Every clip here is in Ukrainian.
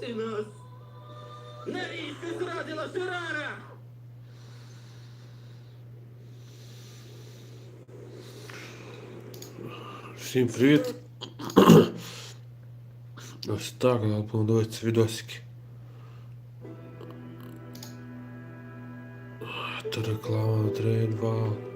Ти нас. Навіщо зрадила Серара? Всім привіт. Ось так, подивитися відосики. Та реклама 3, 2.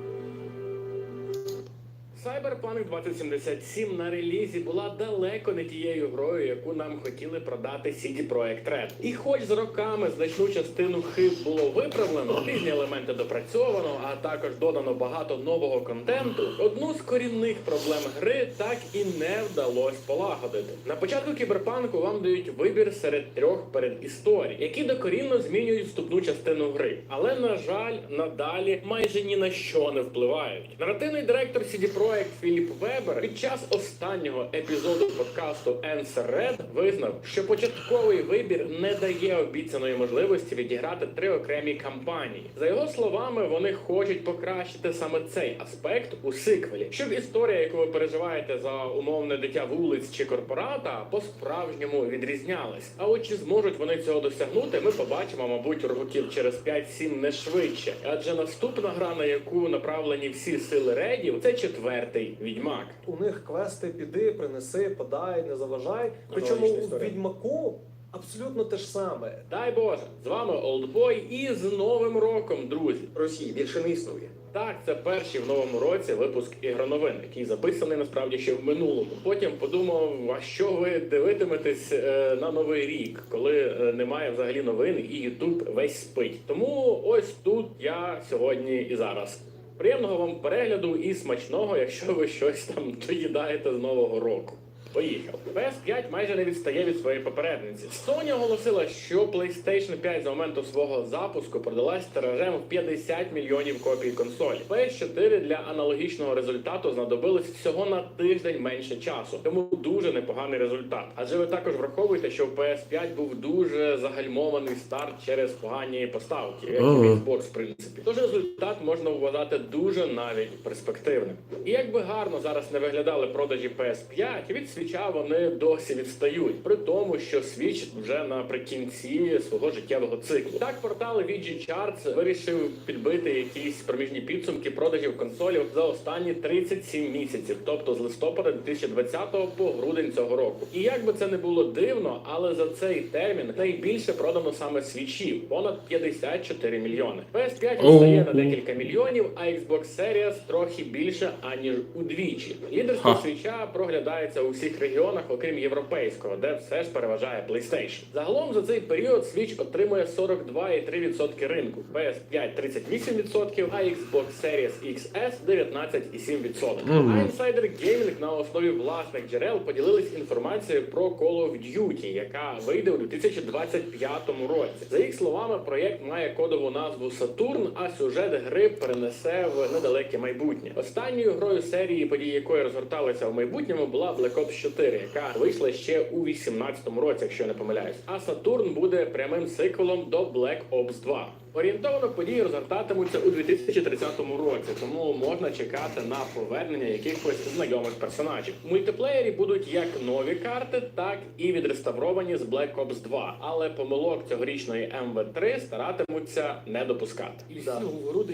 Cyberpunk 2077 на релізі була далеко не тією грою, яку нам хотіли продати CD Projekt Red. І хоч з роками значну частину хиб було виправлено, різні елементи допрацьовано, а також додано багато нового контенту, одну з корінних проблем гри так і не вдалося полагодити. На початку кіберпанку вам дають вибір серед трьох передісторій, які докорінно змінюють вступну частину гри. Але на жаль, надалі майже ні на що не впливають. Наративний директор CD Projekt Філіп Вебер під час останнього епізоду подкасту Answer Red визнав, що початковий вибір не дає обіцяної можливості відіграти три окремі кампанії. За його словами, вони хочуть покращити саме цей аспект у сиквелі, щоб історія, яку ви переживаєте за умовне дитя вулиць чи корпората, по-справжньому відрізнялась. А от чи зможуть вони цього досягнути, ми побачимо, мабуть, років через 5-7 не швидше. Адже наступна гра, на яку направлені всі сили редів, це четвертий відьмак. У них квести піди, принеси, подай, не заважай. Причому Аналогічна у історія. відьмаку абсолютно те ж саме. Дай Боже, з вами Олдбой і з Новим роком, друзі. Росії більше не існує. Так, це перший в новому році випуск ігроновин, який записаний насправді ще в минулому. Потім подумав, а що ви дивитиметесь е, на новий рік, коли е, немає взагалі новин і Ютуб весь спить. Тому ось тут я сьогодні і зараз. Приємного вам перегляду і смачного, якщо ви щось там доїдаєте з нового року. Поїхав. PS5 майже не відстає від своєї попередниці. Sony оголосила, що PlayStation 5 з моменту свого запуску продалась тиражем в 50 мільйонів копій консолі. PS4 для аналогічного результату знадобилось всього на тиждень менше часу, тому дуже непоганий результат. Адже ви також враховуєте, що в PS5 був дуже загальмований старт через погані поставки, як і в Xbox, в принципі. Тож результат можна вважати дуже навіть перспективним. І як би гарно зараз не виглядали продажі PS5, від свіча вони досі відстають, при тому, що свіч вже наприкінці свого життєвого циклу. Так, портал VG Charts вирішив підбити якісь проміжні підсумки продажів консолів за останні 37 місяців, тобто з листопада 2020 по грудень цього року. І як би це не було дивно, але за цей термін найбільше продано саме свічів понад 54 мільйони. PS5 відстає на декілька мільйонів, а Xbox Series трохи більше аніж удвічі. Лідерство свіча проглядається у всіх регіонах, окрім європейського, де все ж переважає PlayStation. Загалом за цей період Switch отримує 42,3% ринку, PS5 38%, а Xbox Series XS 19,7%. А Insider Gaming на основі власних джерел поділились інформацією про Call of Duty, яка вийде у 2025 році. За їх словами, проєкт має кодову назву Saturn, а сюжет гри перенесе в недалеке майбутнє. Останньою грою серії, події якої розгорталися в майбутньому, була Black Ops 4, яка вийшла ще у 18 році, якщо я не помиляюсь. А Сатурн буде прямим сиквелом до Black Ops 2. Орієнтовано події розгортатимуться у 2030 році, тому можна чекати на повернення якихось знайомих персонажів. У мультиплеєрі будуть як нові карти, так і відреставровані з Black Ops 2. Але помилок цьогорічної МВ3 старатимуться не допускати. І всі Да.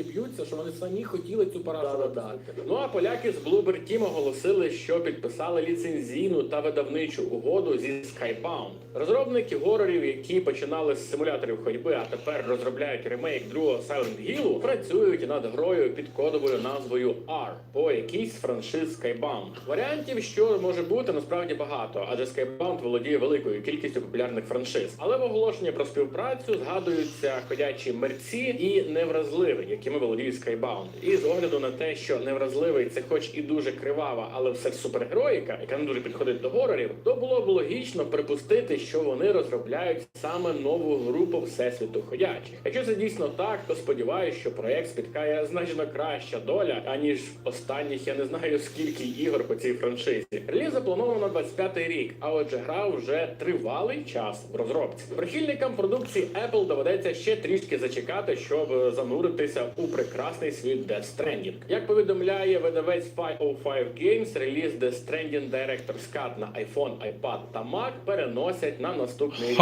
б'ються, що вони самі хотіли цю параду. Да-да-да. Ну а поляки з Bloober Team оголосили, що підписали ліцензійну та видавничу угоду зі Skybound. Розробники горорів, які починали з симуляторів ходьби, а тепер розробляють ремейк другого Silent Hill, працюють над грою під кодовою назвою R по якійсь франшиз Skybound. Варіантів, що може бути, насправді багато, адже Skybound володіє великою кількістю популярних франшиз. Але в оголошенні про співпрацю згадуються ходячі мерці і невразливий, якими володіє Skybound. І з огляду на те, що невразливий це хоч і дуже кривава, але все ж супергероїка, яка не дуже підходить до горорів, то було б логічно припустити, що вони розробляють саме нову групу всесвіту ходячих. Якщо це дійсно так, то сподіваюся, що проект спіткає значно краща доля, аніж останніх я не знаю скільки ігор по цій франшизі. Реліз заплановано на 25-й рік, а отже, гра вже тривалий час в розробці. Прихильникам продукції Apple доведеться ще трішки зачекати, щоб зануритися у прекрасний світ Death Stranding. Як повідомляє видавець 505 Games, реліз Death Stranding Director's Cut на iPhone, iPad та Mac переносять на наступний рік.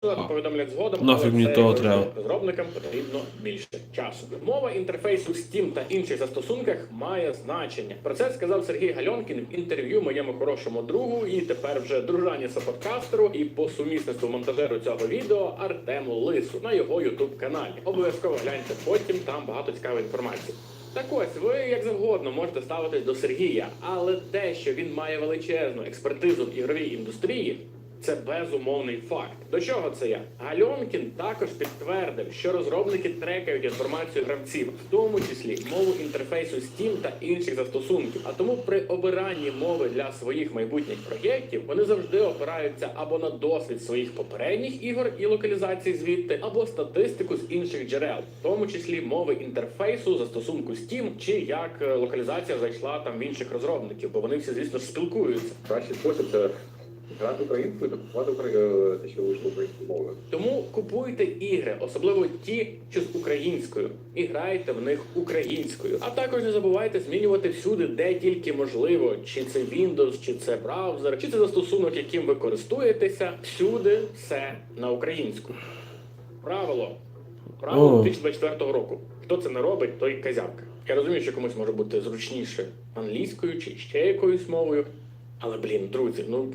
Точно повідомлять згодом, але це. Розробникам потрібно більше часу. Мова інтерфейсу Steam та інших застосунках має значення. Про це сказав Сергій Гальонкін в інтерв'ю моєму хорошому другу і тепер вже дружані саподкастеру і по сумісництву монтажеру цього відео Артему Лису на його ютуб каналі. Обов'язково гляньте потім, там багато цікавої інформації. Так ось, ви як завгодно можете ставитись до Сергія, але те, що він має величезну експертизу в ігровій індустрії, це безумовний факт. До чого це я? Гальонкін також підтвердив, що розробники трекають інформацію гравців, в тому числі мову інтерфейсу Steam та інших застосунків. А тому при обиранні мови для своїх майбутніх проєктів вони завжди опираються або на досвід своїх попередніх ігор і локалізацій звідти, або статистику з інших джерел, в тому числі мови інтерфейсу застосунку Steam, чи як е, локалізація зайшла там в інших розробників, бо вони всі, звісно спілкуються. Кращий спосіб це грати українською та купувати те, що вийшло українською мовою. Тому купуйте ігри, особливо ті, що з українською, і грайте в них українською. А також не забувайте змінювати всюди, де тільки можливо, чи це Windows, чи це браузер, чи це застосунок, яким ви користуєтеся. Всюди все на українську. Правило. Правило О. 2024 року. Хто це не робить, той казявка. Я розумію, що комусь може бути зручніше англійською чи ще якоюсь мовою. Але блін, друзі, ну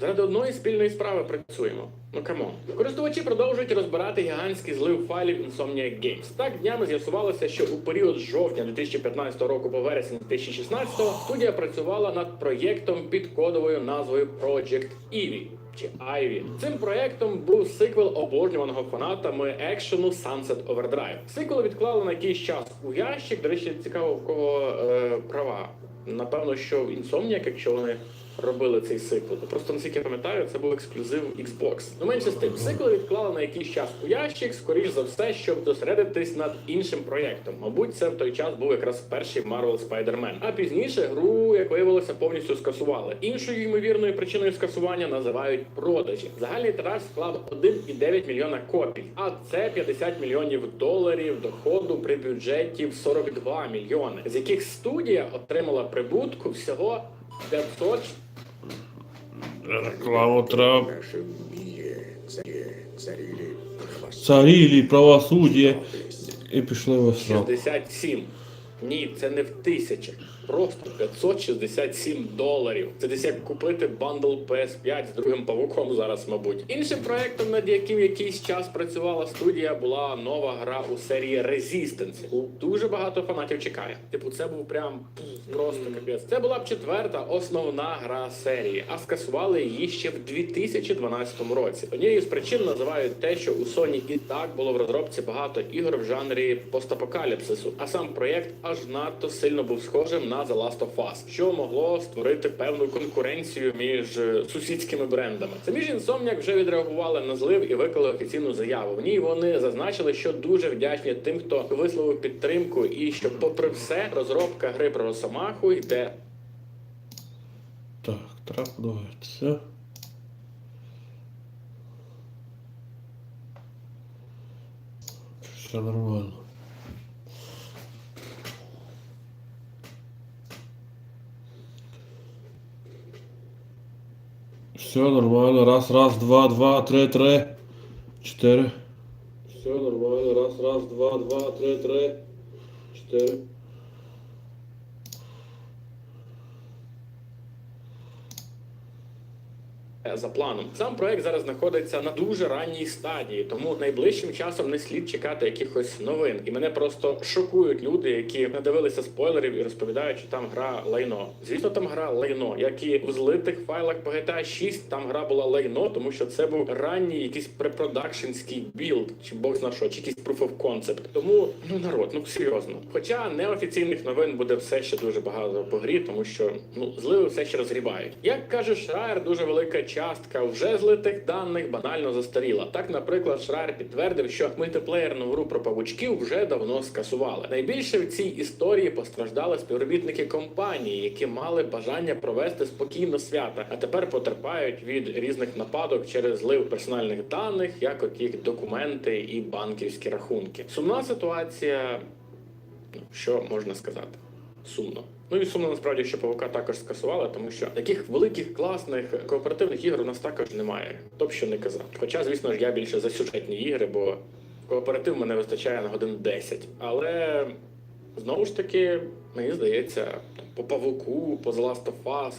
Заради одної спільної справи працюємо. Ну камон. Користувачі продовжують розбирати гігантський злив файлів Insomniac Games. Так днями з'ясувалося, що у період з жовтня 2015 року по вересень 2016 студія працювала над проєктом під кодовою назвою Project Ivy. Чи Ivy. Цим проєктом був сиквел обожнюваного фанатами екшену Sunset Overdrive. Сиквел відклали на якийсь час у ящик. До речі, цікаво, в кого е, права. Напевно, що Insomniac, якщо вони робили цей сиквел. Просто наскільки я пам'ятаю, це був ексклюзив Xbox. Ну менше з тим, сиквел відклали на якийсь час у ящик, скоріш за все, щоб зосередитись над іншим проєктом. Мабуть, це в той час був якраз перший Marvel Spider-Man. А пізніше гру, як виявилося, повністю скасували. Іншою ймовірною причиною скасування називають продажі. Загальний тираж склав 1,9 мільйона копій, а це 50 мільйонів доларів доходу при бюджеті в 42 мільйони, з яких студія отримала прибутку всього 500 Царили правосудие. Царілі, правосуддя. І пішли в срок. 67. Ні, це не в тисячах. Просто 567 доларів. Це десь як купити бандл PS5 з другим павуком зараз, мабуть. Іншим проектом, над яким якийсь час працювала студія, була нова гра у серії Resistance. Дуже багато фанатів чекає. Типу, це був прям просто капець. Це була б четверта основна гра серії, а скасували її ще в 2012 році. Однією з причин називають те, що у Sony і так було в розробці багато ігор в жанрі постапокаліпсису, а сам проєкт аж надто сильно був схожим на The Last of Us, що могло створити певну конкуренцію між е, сусідськими брендами. Самі ж Insomniac вже відреагували на злив і виклали офіційну заяву. В ній вони зазначили, що дуже вдячні тим, хто висловив підтримку, і що, попри все, розробка гри про Росомаху йде Так, подивитися. Все нормально. Все нормально. Раз, раз, два, два, три, три, чотири. Все нормально. Раз, раз, два, два, три, три, чотири. За планом. Сам проект зараз знаходиться на дуже ранній стадії, тому найближчим часом не слід чекати якихось новин. І мене просто шокують люди, які надивилися спойлерів і розповідають, що там гра лайно. Звісно, там гра лайно, як і в злитих файлах по GTA 6 там гра була лайно, тому що це був ранній якийсь препродакшенський білд, чи бог зна що, чи якийсь proof of concept. Тому ну народ, ну серйозно. Хоча неофіційних новин буде все ще дуже багато по грі, тому що ну зливи все ще розгрібають. Як каже Шрайер, дуже велика частка вже злитих даних банально застаріла. Так, наприклад, Шрайер підтвердив, що мультиплеєрну гру про павучків вже давно скасували. Найбільше в цій історії постраждали співробітники компанії, які мали бажання провести спокійно свята, а тепер потерпають від різних нападок через злив персональних даних, як от їх документи і банківські рахунки. Сумна ситуація, ну, що можна сказати, сумно. Ну і сумно насправді, що ПВК також скасували, тому що таких великих класних кооперативних ігор у нас також немає. Б що не казав. Хоча, звісно ж, я більше за сюжетні ігри, бо кооператив мене вистачає на годин 10. Але знову ж таки, мені здається, по павуку, по The Last of Us,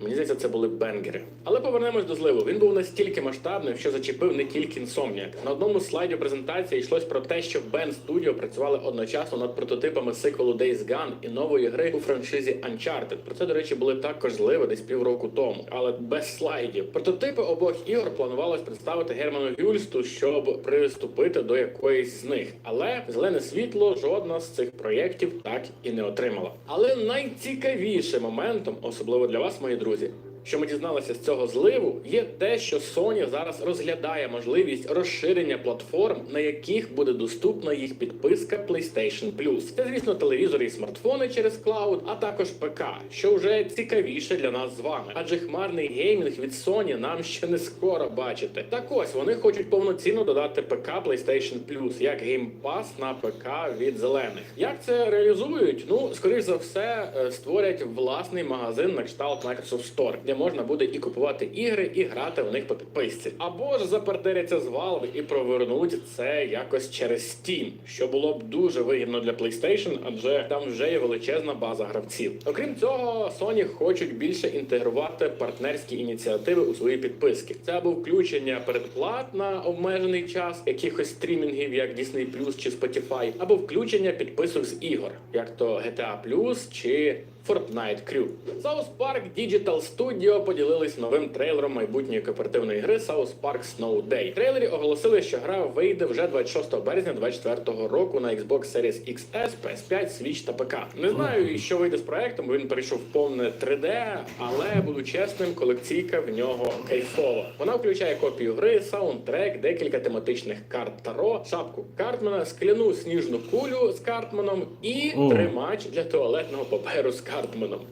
Мені здається, це були бенгери. Але повернемось до зливу. Він був настільки масштабним, що зачепив не тільки Insomniac. На одному з слайдів презентації йшлось про те, що Band Studio працювали одночасно над прототипами сиквелу Days Gone і нової гри у франшизі Uncharted. Про це, до речі, були також зливи десь півроку тому, але без слайдів. Прототипи обох ігор планувалось представити Герману Гюльсту, щоб приступити до якоїсь з них. Але зелене світло жодна з цих проєктів так і не отримала. Але найцікавішим моментом, особливо для вас, мої друзі. Що ми дізналися з цього зливу, є те, що Sony зараз розглядає можливість розширення платформ, на яких буде доступна їх підписка PlayStation Plus. Це, звісно, телевізори і смартфони через клауд, а також ПК, що вже цікавіше для нас з вами. Адже хмарний геймінг від Sony нам ще не скоро бачити. Так ось вони хочуть повноцінно додати ПК PlayStation Plus як геймпас на ПК від зелених. Як це реалізують? Ну, скоріш за все, е, створять власний магазин на кшталт Microsoft Store, можна буде і купувати ігри, і грати в них по підписці. Або ж запартиряться з Valve і провернуть це якось через Steam, що було б дуже вигідно для PlayStation, адже там вже є величезна база гравців. Окрім цього, Sony хочуть більше інтегрувати партнерські ініціативи у свої підписки. Це або включення передплат на обмежений час якихось стрімінгів, як Disney чи Spotify, або включення підписок з ігор, як то GTA чи Fortnite Crew. South Park Digital Studio поділились новим трейлером майбутньої кооперативної гри South Park Snow Day. В трейлері оголосили, що гра вийде вже 26 березня 2024 року на Xbox Series XS, PS5, Switch та ПК. Не знаю, що вийде з проектом, він перейшов повне 3D, але буду чесним, колекційка в нього кайфова. Вона включає копію гри, саундтрек, декілька тематичних карт Таро, шапку Картмана, скляну сніжну кулю з Картманом і О. три матч для туалетного паперу з Картманом.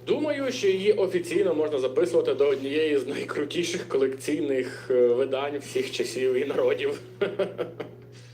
Думаю, що її офіційно можна записувати до однієї з найкрутіших колекційних е, видань всіх часів і народів.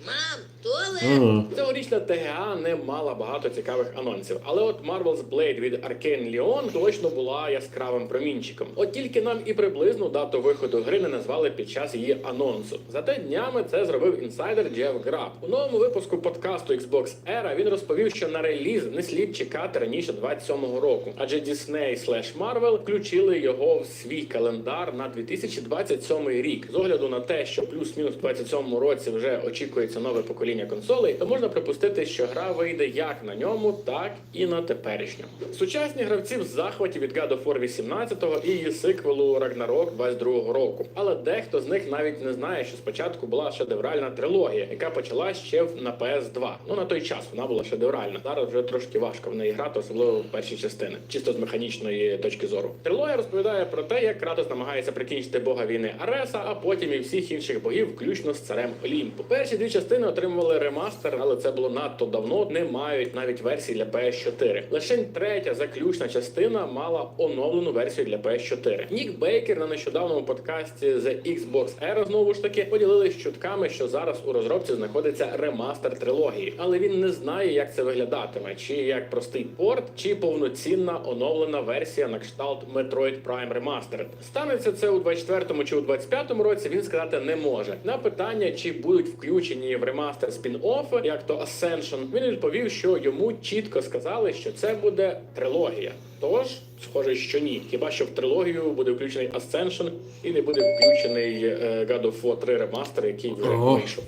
Мам, туалет! Цьогорічна ТГА не мала багато цікавих анонсів, але от Marvel's Blade від Arkane Leon точно була яскравим промінчиком. От тільки нам і приблизну дату виходу гри не назвали під час її анонсу. Зате днями це зробив інсайдер Джеф Граб. У новому випуску подкасту Xbox Era він розповів, що на реліз не слід чекати раніше 27-го року, адже Disney slash Marvel включили його в свій календар на 2027 рік. З огляду на те, що плюс-мінус в 27-му році вже очікується нове покоління консолей, то можна припустити, що гра вийде як на ньому, так і на теперішньому. Сучасні гравці в захваті від God of War 18 і її сиквелу Ragnarok 22 року. Але дехто з них навіть не знає, що спочатку була шедевральна трилогія, яка почала ще на PS2. Ну на той час вона була шедевральна. Зараз вже трошки важко в неї грати, особливо в перші частини, чисто з механічної точки зору. Трилогія розповідає про те, як Кратос намагається прикінчити бога війни Ареса, а потім і всіх інших богів, включно з царем Олімпу. Перші дві частини отримували ремастер, але це було надто давно. Не мають навіть версії для PS4. Лише третя заключна частина мала оновлену версію для PS4. Нік Бейкер на нещодавному подкасті The Xbox Era знову ж таки поділились чутками, що зараз у розробці знаходиться ремастер трилогії, але він не знає, як це виглядатиме, чи як простий порт, чи повноцінна оновлена версія на кшталт Metroid Prime Remastered. Станеться це у 24-му чи у 25-му році. Він сказати не може. На питання, чи будуть включені в ремастер спін-оффи, як то Ascension, він відповів, що йому чітко сказали, що це буде трилогія. Тож, схоже, що ні. Хіба що в трилогію буде включений Ascension і не буде включений е, God of War 3 ремастер, який вже вийшов.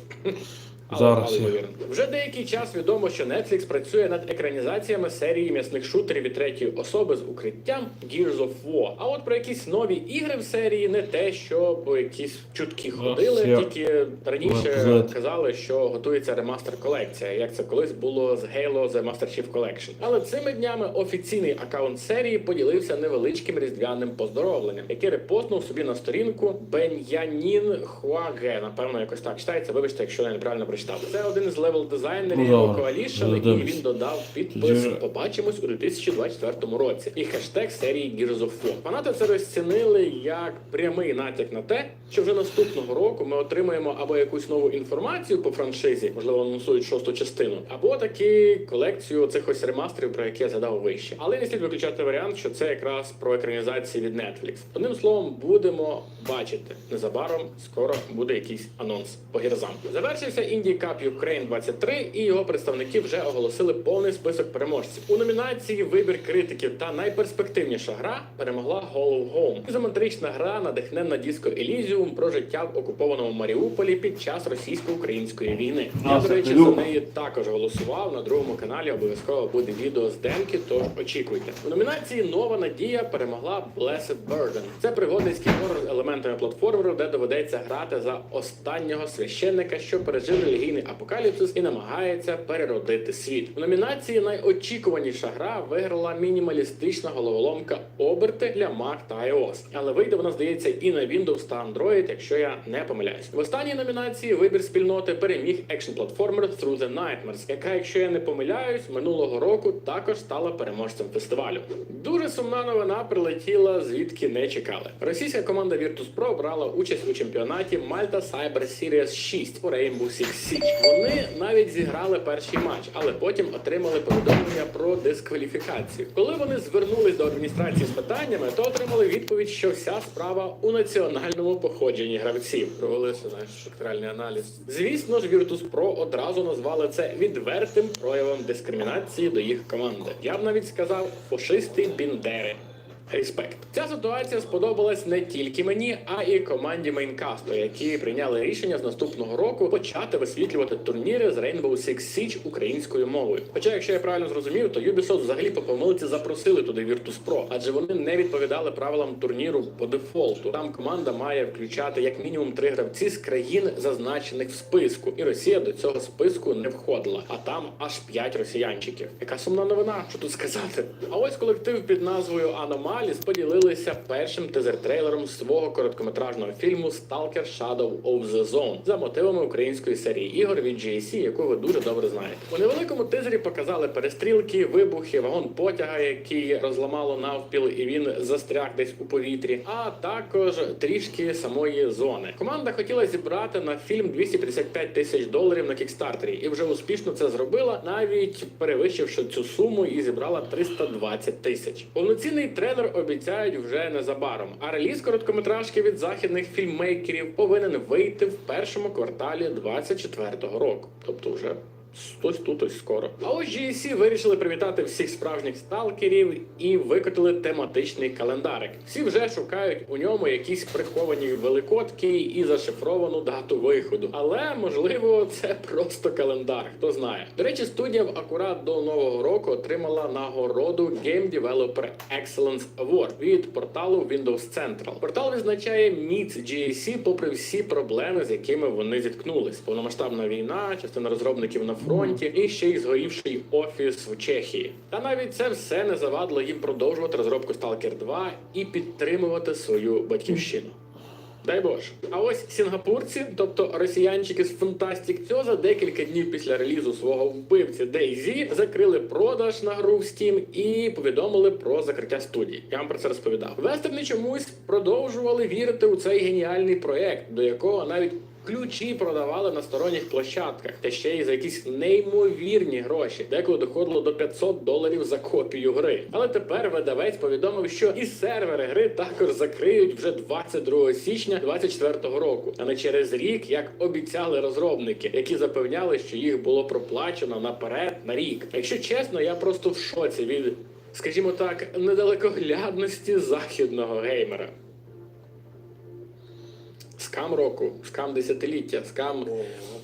Але Зараз мало я. Вже деякий час відомо, що Netflix працює над екранізаціями серії м'ясних шутерів від третьої особи з укриттям Gears of War. А от про якісь нові ігри в серії не те, що по якісь чутки ходили, я- тільки раніше казали, що готується ремастер колекція, як це колись було з Halo The Master Chief Collection. Але цими днями офіційний аккаунт серії поділився невеличким різдвяним поздоровленням, яке репостнув собі на сторінку Бен'янін Хуаге. Напевно, якось так читається. Вибачте, якщо я неправильно прочитав. Це один з левел дизайнерів Ну. Coalition, і він додав підпис Тоді- Побачимось у 2024 році. І хештег серії Gears of War. Фанати це розцінили як прямий натяк на те, що вже наступного року ми отримаємо або якусь нову інформацію по франшизі, можливо, анонсують шосту частину, або таки колекцію цих ось ремастерів, про які я згадав вище. Але не слід виключати варіант, що це якраз про екранізації від Netflix. Одним словом, будемо бачити незабаром. Скоро буде якийсь анонс по гірзам. Завершився Indie Cup Ukraine 23, і його представники вже оголосили повний список переможців. У номінації Вибір критиків та найперспективніша гра перемогла Hollow Home. Ізометрична гра надихне на диско Elysium про життя в окупованому Маріуполі під час російсько-української війни. Я, до речі, за неї також голосував на другому каналі. Обов'язково буде відео з демки, тож очікуйте. У номінації Нова надія перемогла Blessed Burden. Це пригодницький хорор з елементами платформеру, де доведеться грати за останнього священника, що пережив релігійний апокаліпсис і намагається переродити світ. У номінації найочікуваніша гра виграла мінімалістична головоломка оберти для Mac та iOS. Але вийде вона, здається, і на Windows та Android, якщо я не помиляюсь. В останній номінації вибір спільноти переміг екшн платформер Through the Nightmares, яка, якщо я не помиляюсь, минулого року також стала переможцем фестивалю. Дуже сумна новина прилетіла, звідки не чекали. Російська команда Virtus.pro брала участь у чемпіонаті Malta Cyber Series 6 у Rainbow Six Siege. Вони навіть зіграли перший матч, але потім отримали повідомлення про дискваліфікацію. Коли вони звернулись до адміністрації з питаннями, то отримали відповідь, що вся справа у національному походженні гравців. Провели знаєш, шоктральний аналіз. Звісно ж, Virtus.pro одразу назвали це відвертим проявом дискримінації до їх команди. Я б навіть сказав фашисти Біндери. Респект. Ця ситуація сподобалась не тільки мені, а і команді мейнкасту, які прийняли рішення з наступного року почати висвітлювати турніри з Rainbow Six Siege українською мовою. Хоча, якщо я правильно зрозумів, то Ubisoft взагалі по помилці запросили туди Virtus.pro, адже вони не відповідали правилам турніру по дефолту. Там команда має включати як мінімум три гравці з країн, зазначених в списку, і Росія до цього списку не входила. А там аж п'ять росіянчиків. Яка сумна новина? Що тут сказати? А ось колектив під назвою Аномаліс поділилися першим тизер-трейлером свого короткометражного фільму Stalker Shadow of the Zone за мотивами української серії ігор від GSC, яку ви дуже добре знаєте. У невеликому тизері показали перестрілки, вибухи, вагон потяга, який розламало навпіл, і він застряг десь у повітрі, а також трішки самої зони. Команда хотіла зібрати на фільм 255 тисяч доларів на кікстартері, і вже успішно це зробила, навіть перевищивши цю суму і зібрала 320 тисяч. Повноцінний трейлер обіцяють вже незабаром. А реліз короткометражки від західних фільммейкерів повинен вийти в першому кварталі 24-го року, тобто вже. Ось тут ось скоро. А ось GSC вирішили привітати всіх справжніх сталкерів і викотили тематичний календарик. Всі вже шукають у ньому якісь приховані великодки і зашифровану дату виходу. Але можливо, це просто календар. Хто знає. До речі, студія в акурат до нового року отримала нагороду Game Developer Excellence Award від порталу Windows Central. Портал відзначає міць GSC попри всі проблеми, з якими вони зіткнулись. Повномасштабна війна, частина розробників на фронті і ще й згорівший офіс в Чехії. Та навіть це все не завадило їм продовжувати розробку Stalker 2 і підтримувати свою батьківщину. Дай Боже. А ось сінгапурці, тобто росіянчики з Fantastic, цього за декілька днів після релізу свого вбивці DayZ закрили продаж на гру в Steam і повідомили про закриття студії. Я вам про це розповідав. Вестерни чомусь продовжували вірити у цей геніальний проект, до якого навіть ключі продавали на сторонніх площадках, та ще й за якісь неймовірні гроші, деколи доходило до 500 доларів за копію гри. Але тепер видавець повідомив, що і сервери гри також закриють вже 22 січня 2024 року, а не через рік, як обіцяли розробники, які запевняли, що їх було проплачено наперед на рік. Якщо чесно, я просто в шоці від, скажімо так, недалекоглядності західного геймера. Скам року, скам десятиліття, скам. О,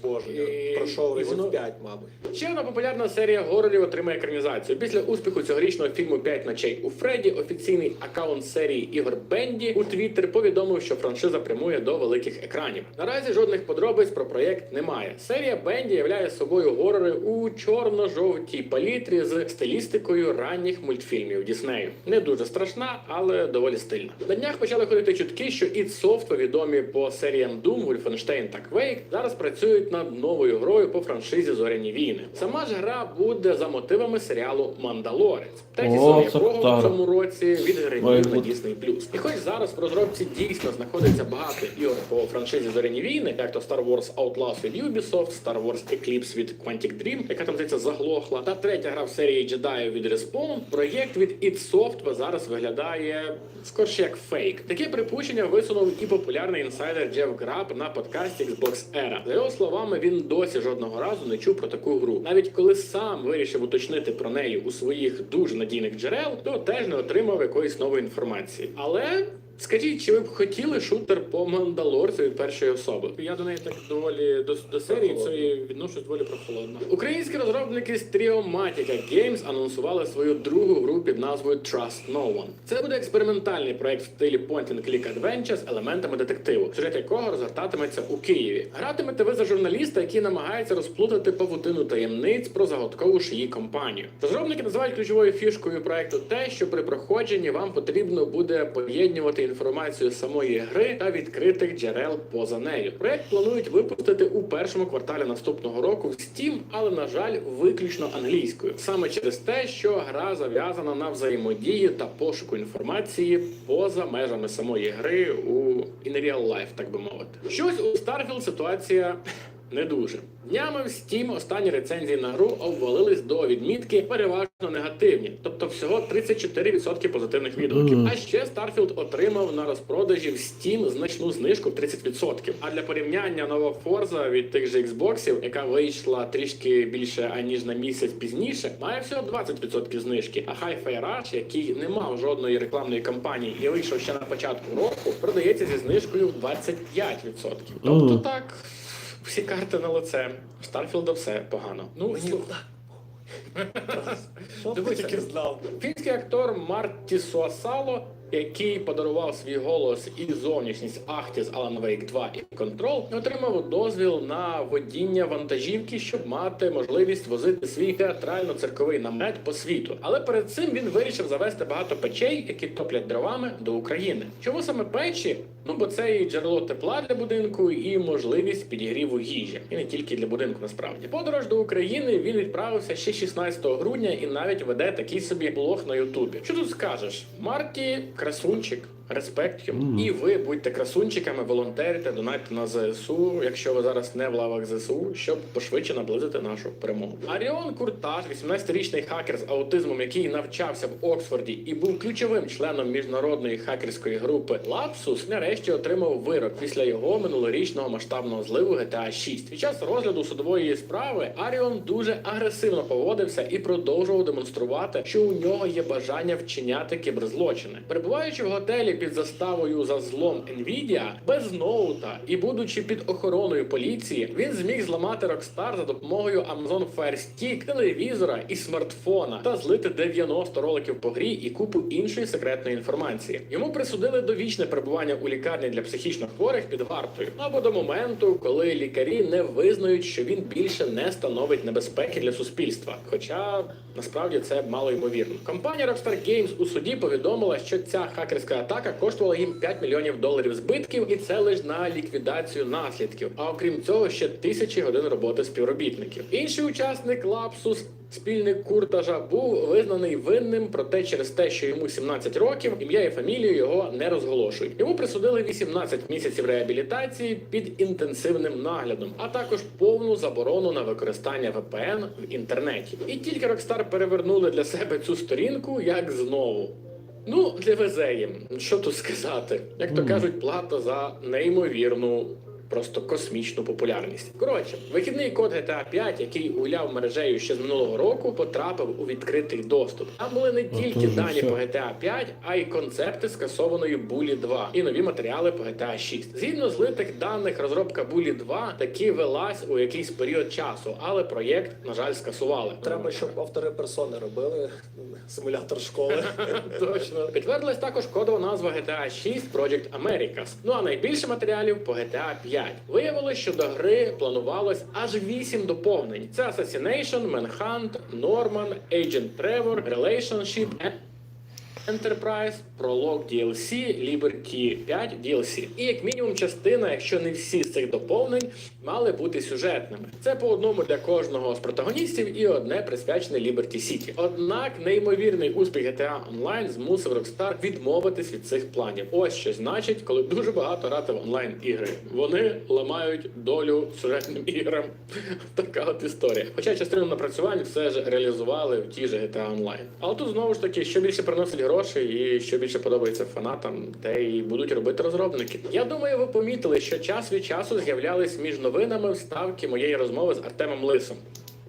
боже, І- я пройшов разів воно- 5, мабуть. Ще одна популярна серія горорів отримає екранізацію. Після успіху цьогорічного фільму «П'ять ночей у Фредді офіційний аккаунт серії ігор Бенді у Твіттер повідомив, що франшиза прямує до великих екранів. Наразі жодних подробиць про проєкт немає. Серія Бенді являє собою горори у чорно-жовтій палітрі з стилістикою ранніх мультфільмів Діснею. Не дуже страшна, але доволі стильна. На днях почали ходити чутки, що id Software, відомі по серіям Doom, Wolfenstein та Quake, зараз працюють над новою грою по франшизі Зоряні війни. Сама ж гра буде за мотивами серіалу Мандалорець. Третій якого в цьому році Має на. Disney+. І хоч зараз в розробці дійсно знаходиться багато ігор по франшизі Зоряні війни, як то Star Wars Outlaws від Ubisoft, Star Wars Eclipse від Quantic Dream, яка там здається заглохла, та третя гра в серії Jedi від Respawn, проєкт від id Software зараз виглядає скорше як фейк. Таке припущення висунув і популярний інсайдер Джеф Граб на подкасті Xbox Era. За його словами, він досі жодного разу не чув про таку гру. Навіть коли сам вирішив уточнити про неї у своїх дуже надійних джерел, то теж не отримав якоїсь нової інформації. Але Скажіть, чи ви б хотіли шутер по Мандалорцю від першої особи? Я до неї так доволі до, до серії цієї відношусь доволі прохолодно. Українські розробники з Triomatica Games анонсували свою другу гру під назвою Trust No One. Це буде експериментальний проект в стилі Point and Click Adventure з елементами детективу, сюжет якого розгортатиметься у Києві. Гратимете ви за журналіста, який намагається розплутати павутину таємниць про загадкову ж її компанію. Розробники називають ключовою фішкою проекту те, що при проходженні вам потрібно буде поєднувати інформацію самої гри та відкритих джерел поза нею. Проект планують випустити у першому кварталі наступного року в Steam, але на жаль, виключно англійською. Саме через те, що гра зав'язана на взаємодії та пошуку інформації поза межами самої гри у in real life, так би мовити. Щось у Starfield ситуація. Не дуже днями в Steam останні рецензії на гру обвалились до відмітки переважно негативні, тобто всього 34% позитивних відгуків. А ще Starfield отримав на розпродажі в Steam значну знижку в 30%. А для порівняння нова Forza від тих же Xboxів, яка вийшла трішки більше аніж на місяць пізніше, має всього 20% знижки. А Hi-Fi Rush, який не мав жодної рекламної кампанії і вийшов ще на початку року, продається зі знижкою в 25%. Тобто так. Всі карти на лице. Старфілда все погано. Ну, слу- Що ти Дивися. знав? Фінський актор Марті Суасало, який подарував свій голос і зовнішність Ахті з Alan Wake 2 і Control, отримав дозвіл на водіння вантажівки, щоб мати можливість возити свій театрально-цирковий намет по світу. Але перед цим він вирішив завести багато печей, які топлять дровами до України. Чому саме печі? Ну бо це і джерело тепла для будинку, і можливість підігріву їжі, і не тільки для будинку. Насправді, подорож до України він відправився ще 16 грудня і навіть веде такий собі блог на Ютубі. Що тут скажеш? Марті красунчик. Респект йому. Мгм. І ви будьте красунчиками, волонтерите, донайте на ЗСУ, якщо ви зараз не в лавах ЗСУ, щоб пошвидше наблизити нашу перемогу. Аріон Куртаж, 18-річний хакер з аутизмом, який навчався в Оксфорді і був ключовим членом міжнародної хакерської групи Lapsus, нарешті отримав вирок після його минулорічного масштабного зливу GTA 6. Під час розгляду судової справи Аріон дуже агресивно поводився і продовжував демонструвати, що у нього є бажання вчиняти кіберзлочини. Перебуваючи в готелі під заставою за злом Nvidia, без ноута і будучи під охороною поліції, він зміг зламати Rockstar за допомогою Amazon Fire Stick, телевізора і смартфона та злити 90 роликів по грі і купу іншої секретної інформації. Йому присудили довічне перебування у лікарні для психічно хворих під вартою або до моменту, коли лікарі не визнають, що він більше не становить небезпеки для суспільства. Хоча насправді це мало ймовірно. Компанія Rockstar Games у суді повідомила, що ця хакерська атака коштувала їм 5 мільйонів доларів збитків, і це лише на ліквідацію наслідків. А окрім цього, ще тисячі годин роботи співробітників. Інший учасник Лапсус. Спільник Куртажа був визнаний винним, проте через те, що йому 17 років, ім'я і фамілію його не розголошують. Йому присудили 18 місяців реабілітації під інтенсивним наглядом, а також повну заборону на використання VPN в інтернеті. І тільки Rockstar перевернули для себе цю сторінку, як знову. Ну, для везе їм. Що тут сказати? Як то кажуть, плата за неймовірну просто космічну популярність. Коротше, вихідний код GTA 5, який гуляв мережею ще з минулого року, потрапив у відкритий доступ. Там були не тільки дані все. по GTA 5, а й концепти скасованої Bully 2 і нові матеріали по GTA 6. Згідно злитих даних, розробка Bully 2 таки велась у якийсь період часу, але проєкт, на жаль, скасували. Треба, щоб автори персони робили симулятор школи. Точно підтвердилась також кодова назва GTA 6 Project Americas. Ну а найбільше матеріалів по GTA 5. Виявилось, що до гри планувалось аж 8 доповнень: це Assassination, Manhunt, Norman, Agent Trevor, Relationship. Enterprise, Prologue DLC, Liberty 5 DLC. І як мінімум частина, якщо не всі з цих доповнень, мали бути сюжетними. Це по одному для кожного з протагоністів і одне присвячене Liberty City. Однак неймовірний успіх GTA Online змусив Rockstar відмовитись від цих планів. Ось що значить, коли дуже багато грати в онлайн ігри. Вони ламають долю сюжетним іграм. така от історія. Хоча частину напрацювань все ж реалізували в тій же GTA Online. Але тут знову ж таки, що більше приносить грошей і що більше подобається фанатам, те і будуть робити розробники. Я думаю, ви помітили, що час від часу з'являлись між новинами вставки моєї розмови з Артемом Лисом.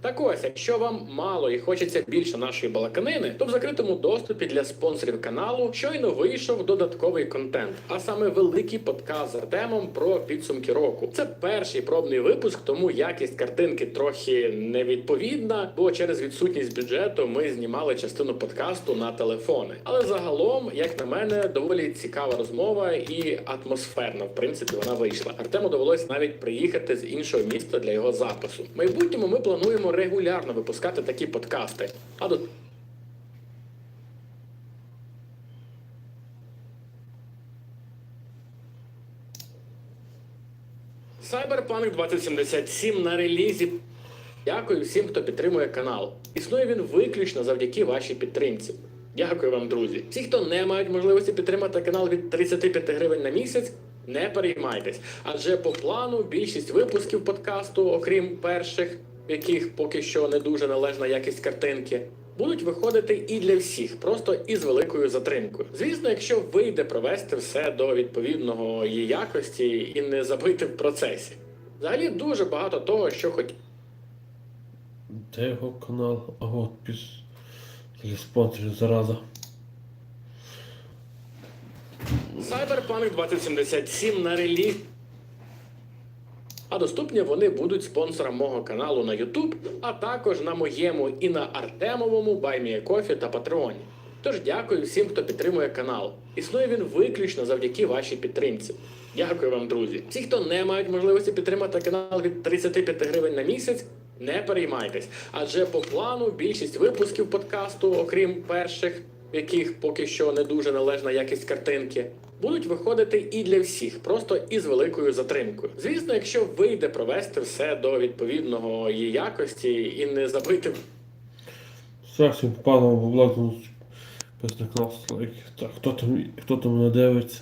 Так ось, якщо вам мало і хочеться більше нашої балаканини, то в закритому доступі для спонсорів каналу щойно вийшов додатковий контент, а саме великий подкаст з Артемом про підсумки року. Це перший пробний випуск, тому якість картинки трохи невідповідна, бо через відсутність бюджету ми знімали частину подкасту на телефони. Але загалом, як на мене, доволі цікава розмова і атмосферна. В принципі, вона вийшла. Артему довелось навіть приїхати з іншого міста для його запису. В майбутньому ми плануємо регулярно випускати такі подкасти. А до Cyberpunk 2077 на релізі. Дякую всім, хто підтримує канал. Існує він виключно завдяки вашій підтримці. Дякую вам, друзі. Всі, хто не мають можливості підтримати канал від 35 гривень на місяць, не переймайтесь. Адже по плану більшість випусків подкасту, окрім перших, в яких поки що не дуже належна якість картинки, будуть виходити і для всіх, просто із великою затримкою. Звісно, якщо вийде провести все до відповідного її якості і не забити в процесі. Взагалі дуже багато того, що хоч Де його канал? А от піс. Спонсорів зараза. Cyberpunk 2077 на реліз. А доступні вони будуть спонсором мого каналу на YouTube, а також на моєму і на Артемовому BuyMeACoffee та Патреоні. Тож дякую всім, хто підтримує канал. Існує він виключно завдяки вашій підтримці. Дякую вам, друзі. Всі, хто не мають можливості підтримати канал від 35 гривень на місяць, не переймайтесь. Адже по плану більшість випусків подкасту, окрім перших, в яких поки що не дуже належна якість картинки, будуть виходити і для всіх, просто із великою затримкою. Звісно, якщо вийде провести все до відповідного якості і не забити всім паном бабла, без лайк. Так, хто там, хто там мене дивиться?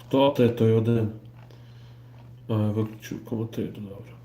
Хто ти той один? Виключу коментарі, добре.